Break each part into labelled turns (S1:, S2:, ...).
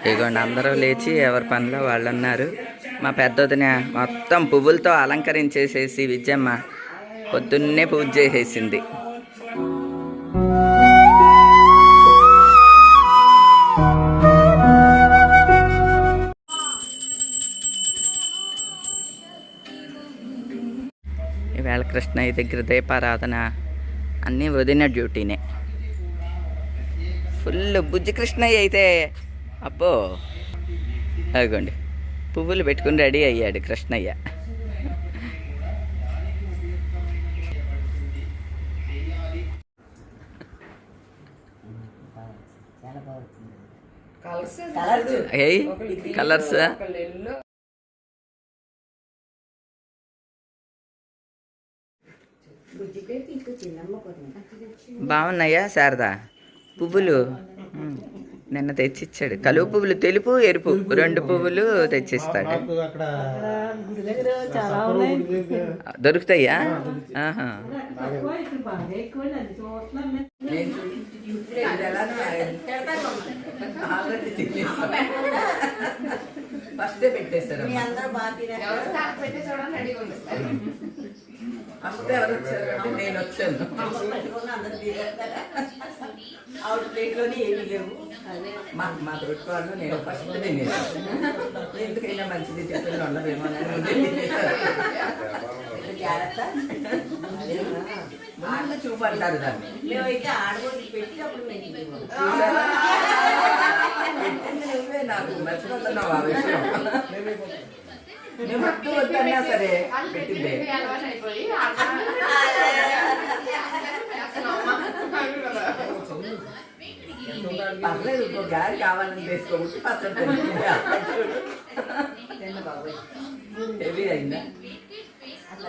S1: ఇదిగోండి అందరూ లేచి ఎవరి పనిలో వాళ్ళు ఉన్నారు మా పెద్దొదిన మొత్తం పువ్వులతో అలంకరించేసేసి విజయమ్మ పొద్దున్నే పూజ చేసేసింది. ఈవేళ కృష్ణయ్య దగ్గర దీపారాధన అన్నీ వదిన డ్యూటీనే. ఫుల్ బుజ్జి కృష్ణయ్య అయితే అబ్బో. అదిగోండి పువ్వులు పెట్టుకుని రెడీ అయ్యాడు కృష్ణయ్య. ఏయ్ కలర్స్ బాగున్నాయా శారదా? పువ్వులు? నిన్న తెచ్చిచ్చాడు. కలువ పువ్వులు తెలుపు ఎరుపు. రెండు పువ్వులు తెచ్చిస్తాడు. దొరుకుతాయా? ఆహా. ఫస్ట్ పెట్టేశారు ఫస్ట్ ఎవరు వచ్చారు నేను వచ్చాను.
S2: ఆవిడ ప్లేట్లోనే ఏమీ లేవు.
S1: మా మా తోటి నేను ఫస్ట్ తినేసాను ఎందుకైనా మంచిది ముందే తినేసాను.
S2: జాగ్రత్త.
S1: వాళ్ళు చూపంటారు దాన్ని.
S2: మేమైతే పెట్టి అప్పుడు?
S1: పెట్టింది నువ్వే నాకు మర్చిపోతున్నావు ఆ విషయం. నేను వద్దు వద్దన్నా సరే. పెట్టిందే. పర్లేదు ఇంకో గారి కావాలని వేసుకోబట్టి పచ్చడి. హెవీ అయిందా?
S2: అట్లా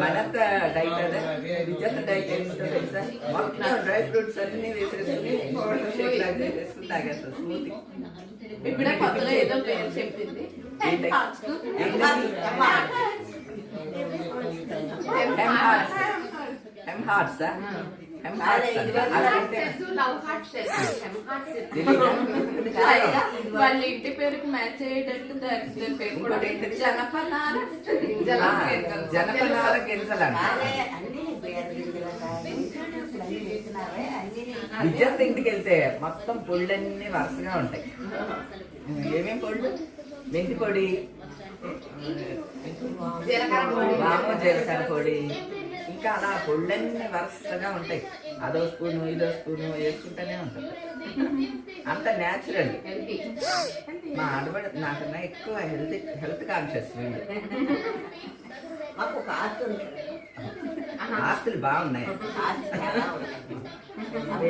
S1: మనంత డైట్ అదే. విజంత డైట్ తెలుసా? మొత్తం డ్రై ఫ్రూట్స్ అన్ని వేసేసుకుని షేక్ లాగా చేసేసుకుని తాగేస్తాం. స్మూతీ.
S3: ఇప్పుడే కొత్తలో ఏదో పేరు చెప్పింది.
S1: ఎం హార్ట్స్ తెలీదా?
S3: వాళ్ళ ఇంటి పేరుకి మ్యాచ్ అయ్యేటట్టు? జనపనార.
S1: జనపనార. విద్యార్థి ఇంటికి వెళ్తే మొత్తం పొళ్ళన్నీ వరుసగా ఉంటాయి. ఏమేం పొళ్ళు? మెంతి పొడి
S3: జీలకర్ర పొడి.
S1: జీలకర్ర పొడి. ఇంకా అలా పొళ్ళన్నీ వరుసగా ఉంటాయి. అదో స్పూను ఇదో స్పూను వేసుకుంటూనే ఉంటుంది అంత న్యాచురల్ మా ఆడబడి నాకన్నా ఎక్కువ హెల్త్ హెల్త్ కాన్షియస్ వీళ్ళు.
S2: మాకు ఒక ఉంది.
S1: ఆస్తులు బాగున్నాయి.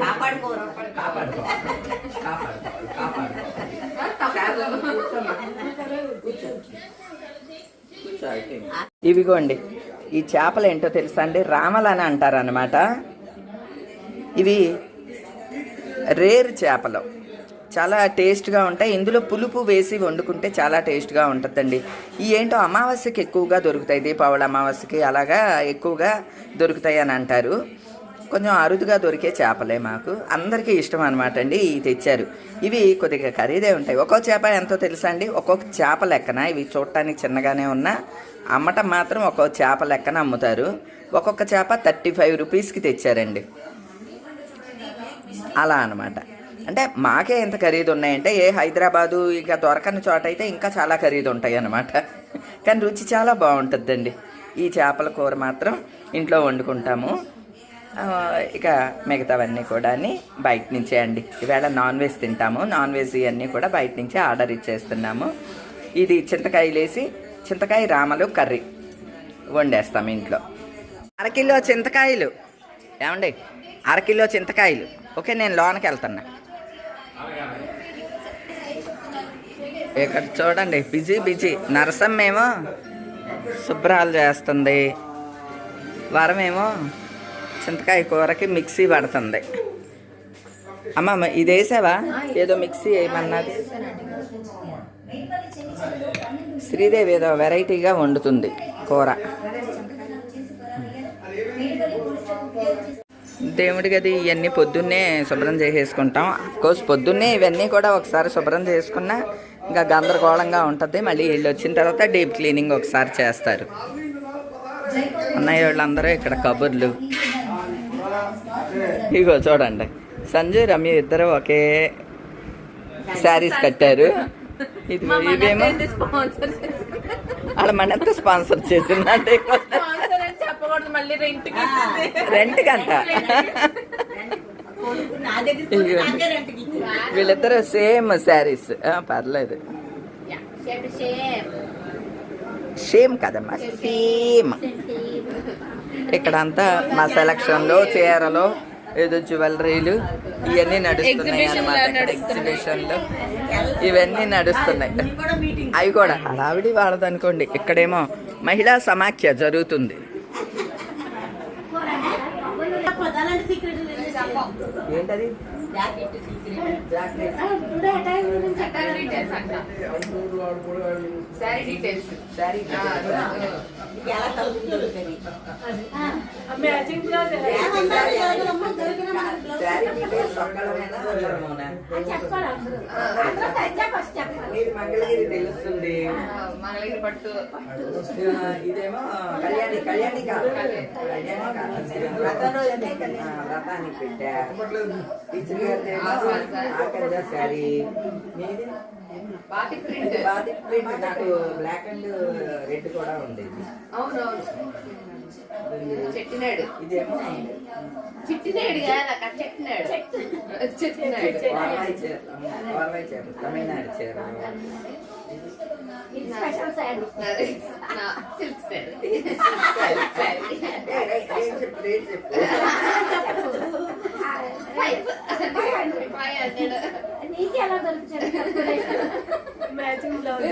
S2: కాపాడుకోరు.
S1: కాపాడుకోవాలి. కాపాడుకోవాలి. కాపాడుకోవాలి. ఇవిగోండి. ఈ చేపలు ఏంటో తెలుసా అండి? రామలని అని అంటారు అనమాట ఇవి రేర్ చేపలు. చాలా టేస్ట్గా ఉంటాయి. ఇందులో పులుపు వేసి వండుకుంటే చాలా టేస్ట్గా ఉంటుందండి. ఈ ఏంటో అమావాస్యకి ఎక్కువగా దొరుకుతాయి. దీపావళి అమావాస్యకి అలాగా ఎక్కువగా దొరుకుతాయి అని అంటారు. కొంచెం అరుదుగా దొరికే చేపలే మాకు. అందరికీ ఇష్టం అనమాట అండి. ఇవి తెచ్చారు. ఇవి కొద్దిగా ఖరీదే ఉంటాయి. ఒక్కో చేప ఎంతో తెలుసా అండి? ఒక్కొక్క చేప లెక్కన ఇవి చూడటానికి చిన్నగానే ఉన్నా అమ్మటం మాత్రం ఒక్కొక్క చేప లెక్కన అమ్ముతారు. ఒక్కొక్క చేప థర్టీ ఫైవ్ రూపీస్కి తెచ్చారండి. అలా అనమాట అంటే మాకే ఎంత ఖరీదు ఉన్నాయంటే ఏ హైదరాబాదు ఇక దొరకని చోట అయితే ఇంకా చాలా ఖరీదు ఉంటాయి అన్నమాట కానీ రుచి చాలా బాగుంటుందండి. ఈ చేపల కూర మాత్రం ఇంట్లో వండుకుంటాము. ఇక మిగతావన్నీ కూడా బయట నుంచే అండి. ఈవేళ నాన్ వెజ్ తింటాము. నాన్ వెజ్ ఇవన్నీ కూడా బయట నుంచే ఆర్డర్ ఇచ్చేస్తున్నాము. ఇది చింతకాయలు వేసి చింతకాయ రామలు కర్రీ వండేస్తాం ఇంట్లో. అరకిలో చింతకాయలు. ఏమండి? అరకిలో చింతకాయలు. ఓకే నేను లోనకి వెళ్తున్నా. ఇక్కడ చూడండి బిజీ బిజీ. నరసమ్మేమో శుభ్రాలు చేస్తుంది. వరమేమో చింతకాయ కూరకి మిక్సీ పడుతుంది. అమ్మమ్మ ఇది వేసావా? ఏదో మిక్సీ వేయమన్నది శ్రీదేవి ఏదో వెరైటీగా వండుతుంది కూర. దేవుడి గది ఇవన్నీ పొద్దున్నే శుభ్రం చేసేసుకుంటాం. కోర్స్ పొద్దున్నే ఇవన్నీ కూడా ఒకసారి శుభ్రం చేసుకున్నా ఇంకా గందరగోళంగా ఉంటుంది. మళ్ళీ వీళ్ళు వచ్చిన తర్వాత డీప్ క్లీనింగ్ ఒకసారి చేస్తారు. అన్నయ్య వాళ్ళందరూ ఇక్కడ కబుర్లు. ఇగో చూడండి. సంజయ్ రమ్య ఇద్దరు ఒకే శారీస్ కట్టారు. ఇది ఇదేమో?
S3: స్పాన్సర్
S1: వాళ్ళ మనంతా స్పాన్సర్ చేసిందంటే
S3: చెప్పకూడదు మళ్ళీ రెంట్
S1: కంట. వీళ్ళిద్దరు సేమ్ శారీస్. పర్లేదు. సేమ్. కదమ్మా సేమ్ ఇక్కడంతా మా సెలక్షన్లో చీరలు ఏదో జ్యువెలరీలు ఇవన్నీ నడుస్తున్నాయి అన్నమాట ఇక్కడ. ఎగ్జిబిషన్లు. ఇవన్నీ నడుస్తున్నాయి.
S2: ఇది కూడా మీటింగ్
S1: అవి కూడా. హడావిడి వాడదనుకోండి ఇక్కడేమో మహిళా సమాఖ్య జరుగుతుంది. ఏంటది?
S3: డీటెయిల్స్
S2: ఎలా?
S4: మ్యాచింగ్
S1: మంగళగిరి తెలుస్తుంది.
S3: మంగళగిరి పట్టు.
S1: ఇదేమో కళ్యాణి కళ్యాణి కాదు. ఆ, రథానికి పెట్టా టీచర్ ఆకర్జా శారీ. మీది?
S3: బాటి ప్రింట్.
S1: బాతి ప్రింట్ నాకు బ్లాక్ అండ్ రెడ్ కూడా ఉండేది.
S3: అవునవును. చెట్టినాడు
S1: ఇదేమో
S3: చిట్టినాడు కాదు చెట్టినాడు చెట్టినాడు
S1: వార్వాయి చీర. వార్వాయి చీర. తమిళనాడు చీర.
S3: సిల్క్ సారీ
S1: చెప్పు రేట్ చెప్పు
S4: matching blouse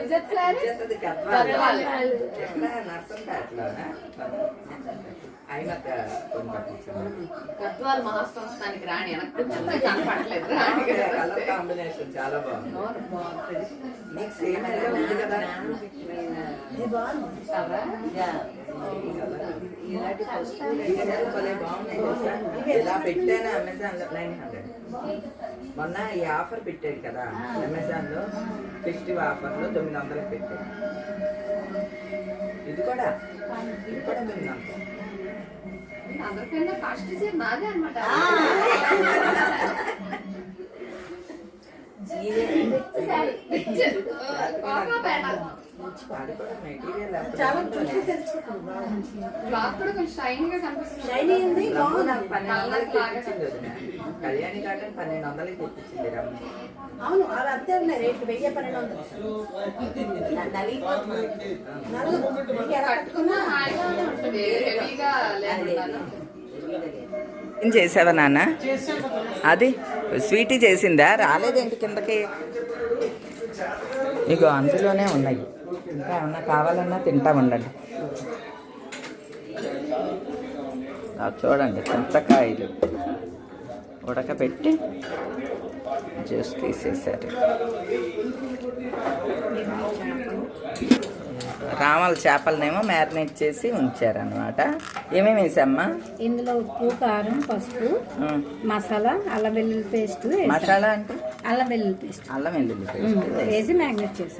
S3: with sari?
S1: Gadwal
S3: మహాసంస్థానికి రాణి వెనక్కి కూర్చుంది కనపడలేదు రాణి గారు.
S1: కలర్ కాంబినేషన్ చాలా బాగుంది. నీకు సేమ్ ఉంది కదా.
S2: ఇలాంటి
S1: బాగున్నాయి? ఇలా పెట్టాను అమెజాన్లో నైన్ హండ్రెడ్. మొన్న ఈ ఆఫర్ పెట్టాడు కదా అమెజాన్లో ఫెస్టివ్ ఆఫర్లో తొమ్మిది వందలకు పెట్టాడు ఇది కూడా ఇది కూడా తొమ్మిది వందలు.
S3: అందరికన్నా ఫస్ట్ నాదే అనమాట
S2: ఇదే.
S1: అది కూడా మెటీరియల్
S2: చాలా చూసి తెలుసుకుంటాం
S3: క్లాత్ కూడా కొంచెం షైనీగా కనిపిస్తుంది.
S2: షైనీ ఉంది
S1: రమ్ము నాకు
S2: బాగుంది.
S1: పన్నెండు వందలకి తెప్పించింది వదిన. కళ్యాణి కాటన్ పన్నెండు వందలకి తెప్పించింది రమ్ము
S2: అవును అవి అంతే ఉన్నాయి రేట్లు వెయ్యి పన్నెండు వందలు.
S1: ఏం చేసావా నాన్న? అది స్వీటీ చేసిందా? రాలేదేంటి కిందకి? ఇగో అందులోనే ఉన్నాయి. ఇంకా ఏమన్నా కావాలన్నా తింటా ఉండండి చూడండి చింతకాయలు ఉడకబెట్టి జ్యూస్ తీసేసారు రామల చేపలనేమో మ్యారినేట్ చేసి ఉంచారనమాట ఏమేమి వేసామ్మా
S4: ఇందులో ఉప్పు కారం పసుపు. మసాలా అల్లం వెల్లుల్లి పేస్ట్.
S1: మసాలా అంటే
S4: అల్లం వెల్లుల్లి పేస్ట్
S1: అల్లం వెల్లుల్లి పేస్ట్ వేసి.
S4: Magnet
S1: okay.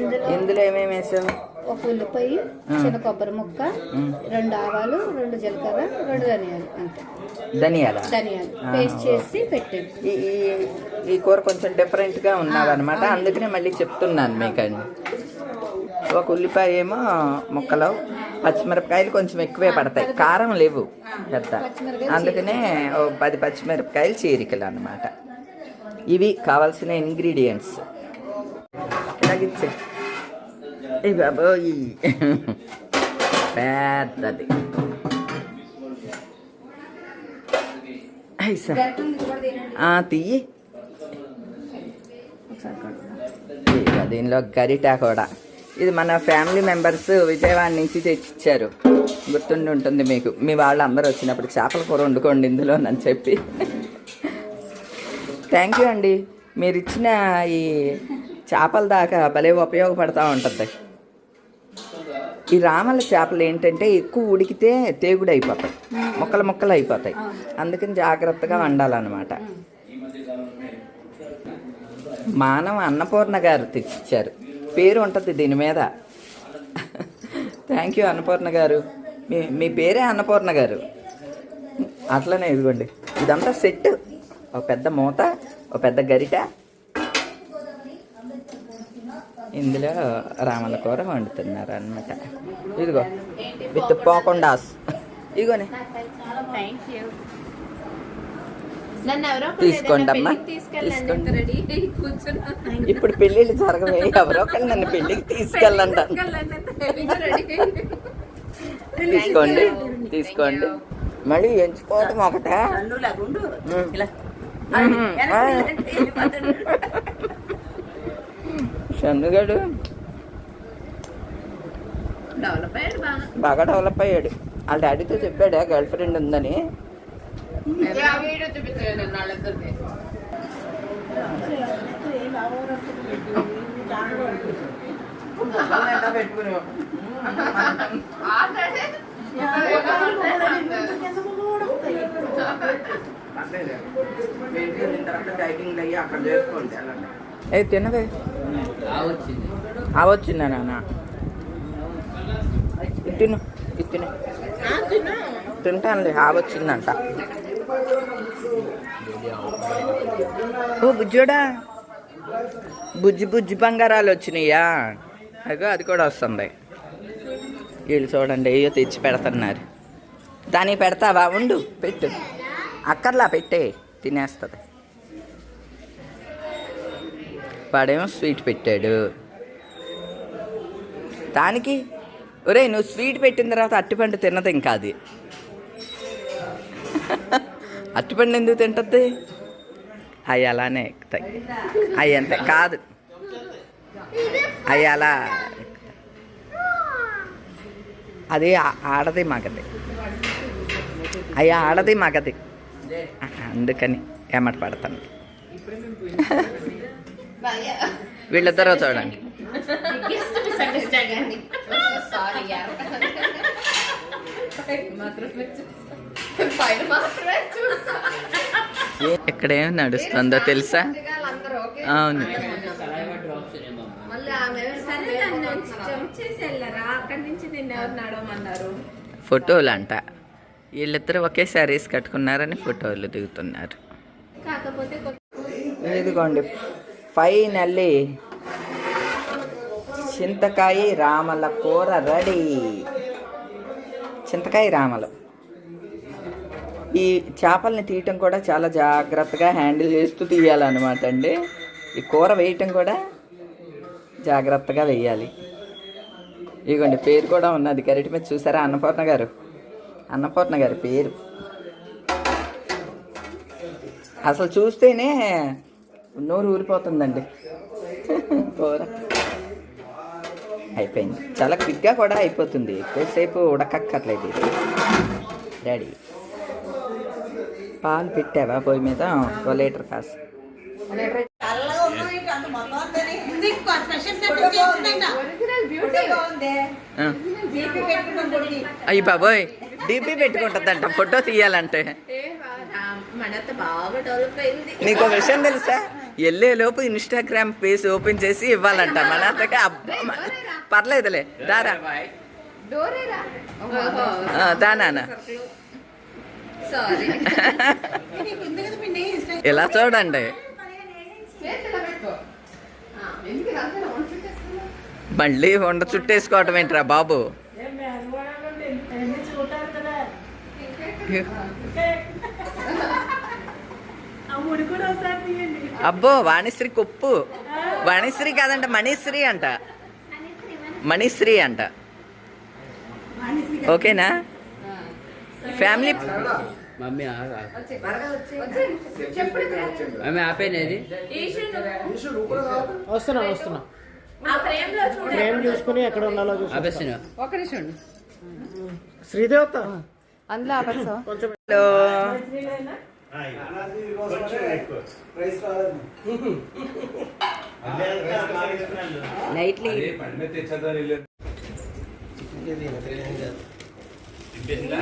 S4: ఇందులో
S1: ఏమేమి వేసావు?
S4: ఒక ఉల్లిపాయ చిన్న కొబ్బరి ముక్క. రెండు ఆవాలు రెండు జీలకర్ర రెండు ధనియాలు అంతే.
S1: ధనియాల?
S4: ధనియాలు. పేస్ట్ చేసి పెట్టాను
S1: ఈ ఈ- కూర కొంచెం డిఫరెంట్గా ఉన్నదన్నమాట అందుకనే మళ్ళీ చెప్తున్నాను మీకండి ఒక ఉల్లిపాయ ఏమో ముక్కలు పచ్చిమిరపకాయలు కొంచెం ఎక్కువే పడతాయి. కారం లేవు పెద్ద. అందుకనే ఓ పది పచ్చిమిరపకాయలు చీరికలు అన్నమాట. ఇవి కావాల్సిన ఇంగ్రీడియంట్స్ ఇలాగిచ్చే ఏ బాబోయ్. పెద్దది. ఆ, తీయి. దీనిలో గరిట కూడా. ఇది మన ఫ్యామిలీ మెంబర్స్ విజయవాడ నుంచి తెచ్చిచ్చారు. గుర్తుండి ఉంటుంది మీకు. మీ వాళ్ళు అందరూ వచ్చినప్పుడు చేపల కూర వండుకోండి ఇందులో అని చెప్పి. థ్యాంక్ యూ అండి. మీరు ఇచ్చిన ఈ చేపల దాకా భలే ఉపయోగపడతా ఉంటుంది. ఈ రామల చేపలు ఏంటంటే ఎక్కువ ఉడికితే తేగుడు అయిపోతాయి ముక్కలు ముక్కలు అయిపోతాయి అందుకని జాగ్రత్తగా వండాలన్నమాట. మానవ అన్నపూర్ణ గారు తెచ్చిచ్చారు. పేరు ఉంటుంది దీని మీద. థ్యాంక్ యూ అన్నపూర్ణ గారు. మీ మీ పేరే అన్నపూర్ణ గారు. అట్లనే ఇదిగోండి. ఇదంతా సెట్. ఒక పెద్ద మూత ఒక పెద్ద గరిట. ఇందులో రామల కూర వండుతున్నారు అనమాట ఇదిగో విత్ పోకొండాస్. ఇదిగోనే. తీసుకోండి. అమ్మా. తీసుకోండి. ఇప్పుడు పెళ్ళిళ్ళు జరగవే ఎవరో ఒకళ్ళు నన్ను పెళ్ళికి తీసుకెళ్ళండి. తీసుకోండి తీసుకోండి. మళ్ళీ ఎంచుకోవటం ఒకటే
S2: రెండు లాగుండు
S1: ఉమ్.
S2: ఇలా
S1: ఉమ్. ఆ. షన్నుగాడు
S3: బాగా
S1: డెవలప్ అయ్యాడు. వాళ్ళ డాడీతో చెప్పాడా గర్ల్ ఫ్రెండ్ ఉందని. ఏ తినవే అవచ్చిందా నాన్న? తిను తిను. తింటానులే ఆవచ్చిందంట ఓ బుజ్జోడా బుజ్జి బుజ్జి బంగారాలు వచ్చినాయా? అగో అది కూడా వస్తుంది. వీళ్ళు చూడండి అయ్యో తెచ్చి పెడుతున్నారు. దానికి పెడతావా? ఉండు పెట్టు. అక్కర్లా పెట్టే. తినేస్తుంది. వాడేమో స్వీట్ పెట్టాడు. దానికి ఒరే నువ్వు స్వీట్ పెట్టిన తర్వాత అట్టిపండు తినదు ఇంకా అది. అట్టిపండు ఎందుకు తింటుంది? అవి అలానే ఎక్కుతాయి. అవి అంతే కాదు. అవి అలా అది ఆడది మగది. అవి ఆడది మగది. అందుకని ఏమట పడతాను. వీళ్ళిద్దరూ చూడండి.
S3: మాత్రం పైన మాత్రమే చూసా.
S1: ఇక్కడేం నడుస్తుందో తెలుసా? అవును.
S3: మళ్ళీ ఆమె సరే నన్ను జంప్ చేసి వెళ్ళరా? అక్కడి నుంచి నిన్ను ఎవరు నడవమన్నారు?
S1: ఫోటోలు అంట వీళ్ళిద్దరూ ఒకే శారీస్ కట్టుకున్నారని ఫోటోలు దిగుతున్నారు. ఇదిగోండి. ఫైనల్లీ చింతకాయ రామల కూర రెడీ. చింతకాయ రామలు. ఈ చేపల్ని తీయటం కూడా చాలా జాగ్రత్తగా హ్యాండిల్ చేస్తూ తీయాలన్నమాట అండి. ఈ కూర వేయటం కూడా జాగ్రత్తగా వేయాలి. ఇదిగోండి పేరు కూడా ఉన్నది. గరిట మీద చూసారా అన్నపూర్ణ గారు? అన్నపూర్ణ గారి పేరు. అసలు చూస్తేనే నోరు ఊరిపోతుందండి. కూర అయిపోయింది. చాలా క్విక్గా కూడా అయిపోతుంది. ఎక్కువసేపు ఉడకక్కర్లేదు ఇది. డాడీ పాలు పెట్టావా పొయ్యి మీద? ఓ లీటర్ కాసు. అయ్యి బాబోయ్ డీపీ పెట్టుకుంటుందంట. ఫోటో తీయాలంటే. ఒక విషయం తెలుసా? వెళ్ళే లోపు ఇన్స్టాగ్రామ్ పేజ్ ఓపెన్ చేసి ఇవ్వాలంట. మన అంతగా పర్లేదులే దారా.
S3: డోరేరా?
S1: ఆ, దా నాన్న.
S3: సారీ
S2: నీకు ఉంది కదా పిన్ని, ఇష్టం.
S1: ఇలా చూడండి? మళ్ళీ వండ చుట్టేసుకోవటం ఏంట్రా బాబు? అబ్బో వాణిశ్రీ కొప్పు. వాణిశ్రీ కాదంట మణిశ్రీ అంట. మణిశ్రీ అంట. ఓకేనా? Family
S5: mummy. మమ్మీ ఆపేనేది
S6: వస్తున్నా వస్తున్నా.
S4: ఫ్రేమ్
S6: చూసుకుని ఎక్కడ ఉండాలో
S7: ఒక నిమిషం
S6: శ్రీదేవత?
S7: అందులో
S6: కొంచెం
S1: హలో. నైట్లీ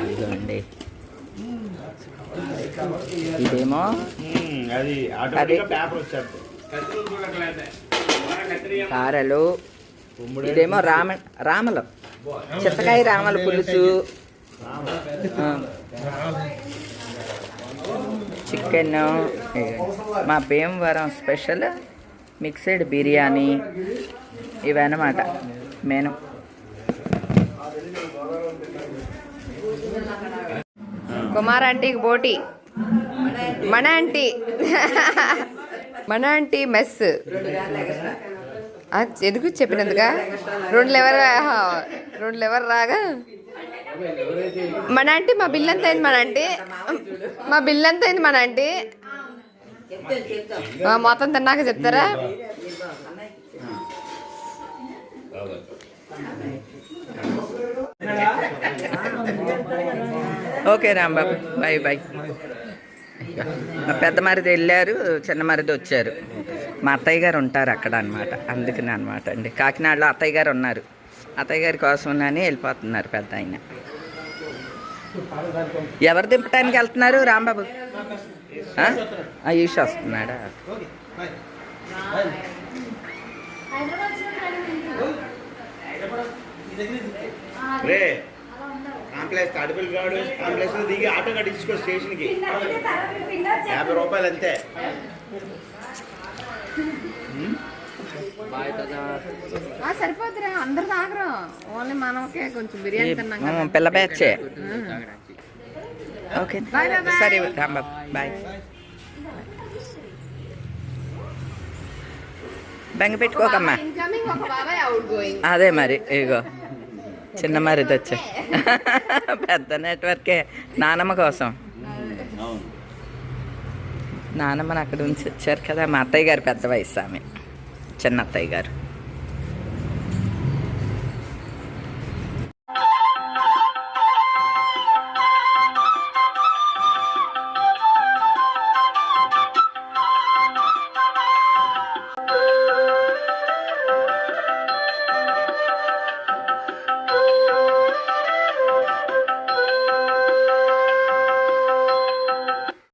S1: ఇదిగోండి ఇదేమో
S8: అది
S1: కారలు. ఇదేమో రామ రామలు. చింతకాయ రామల పులుసు. ఆ. చికెన్ మా భీమవరం స్పెషల్ మిక్స్డ్ బిర్యానీ ఇవన్నమాట మెను.
S3: కుమార్ ఆంటీకి పోటీ. మన ఆంటీ. మన ఆంటీ మెస్. ఎందుకు చెప్పినందుగా రెండు లెవర్ రెండు లెవర్ రాగా మన ఆంటీ మా బిల్ ఎంత అయింది మన ఆంటీ? మా బిల్ ఎంత అయింది మన ఆంటీ? మొత్తం తిన్నాక చెప్తారా?
S1: Okay Rambabu bye bye. పెద్ద మరిది వెళ్ళారు చిన్న మరిది వచ్చారు. మా అత్తయ్య గారు ఉంటారు అక్కడ అనమాట అందుకని అనమాట అండి. కాకినాడలో అత్తయ్య గారు ఉన్నారు. అత్తయ్య గారి కోసం అని వెళ్ళిపోతున్నారు పెద్ద ఆయన. ఎవరు దింపడానికి వెళ్తున్నారు? రాంబాబు. ఆ? ఆ, ఈష్ వస్తున్నాడా?
S8: రే కాంప్లెక్స్ తాడిపల్లి రాడు కాంప్లెక్స్ దిగి ఆటో కట్టించుకో స్టేషన్కి. యాభై రూపాయలు అంతే
S3: సరిపోతురా అందరు తాగరు. ఓన్లీ మనకే కొంచెం బిర్యానీ తిన్నాం
S1: పిల్ల బ్యాచే ఓకే. సరే రాంబాబు బాయ్. బెంగ పెట్టుకోకమ్మా.
S3: ఇన్కమింగ్ ఒక బాబాయ్ అవుట్ గోయింగ్
S1: అదే మరి ఇగో చిన్న మరిది వచ్చా. పెద్ద నెట్వర్కే నానమ్మ కోసం. నానమ్మని అక్కడ ఉంచి వచ్చారు కదా మా అత్తయ్య గారు పెద్ద వయసు ఆమె. చెన్నత్తయ్య గారు.